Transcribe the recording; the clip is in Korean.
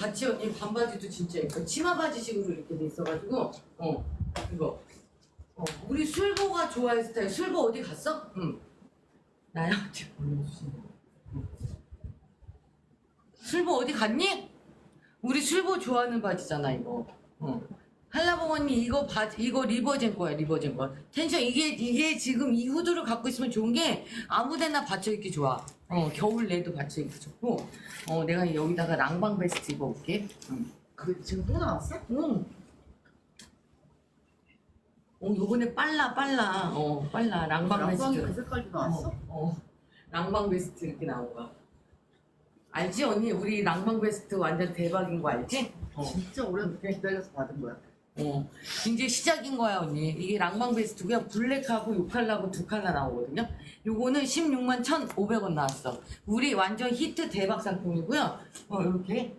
같이 언니 반바지도 진짜 예뻐. 치마 바지식으로 이렇게 돼 있어가지고 어 이거 어 우리 술보가 좋아할 스타일. 술보 어디 갔어? 응. 어디 올려주시네. 술보 어디 갔니? 우리 술보 좋아하는 바지잖아 이거. 어. 한라봉 언니 이거 바지 이거 리버젠 거야 리버젠 거. 텐션 이게 이게 지금 이 후드를 갖고 있으면 좋은 게 아무데나 받쳐 입기 좋아. 어 겨울 내도 받쳐 입기 좋고. 어 내가 여기다가 랑방 베스트 입어볼게. 응. 그 지금 또 나왔어? 응. 어 요번에 빨라 빨라. 어 빨라 랑방 베스트. 그 색깔도 나왔어? 어, 어. 랑방 베스트 이렇게 나온 거. 알지 언니 우리 랑방 베스트 완전 대박인 거 알지? 어. 진짜 오래 기다려서 받은 거야. 어, 이제 시작인 거야 언니. 이게 랑방 베스트고요. 블랙하고 6칼라고 두 칼라 나오거든요. 요거는 16만 1,500원 나왔어. 우리 완전 히트 대박 상품이고요. 어, 이렇게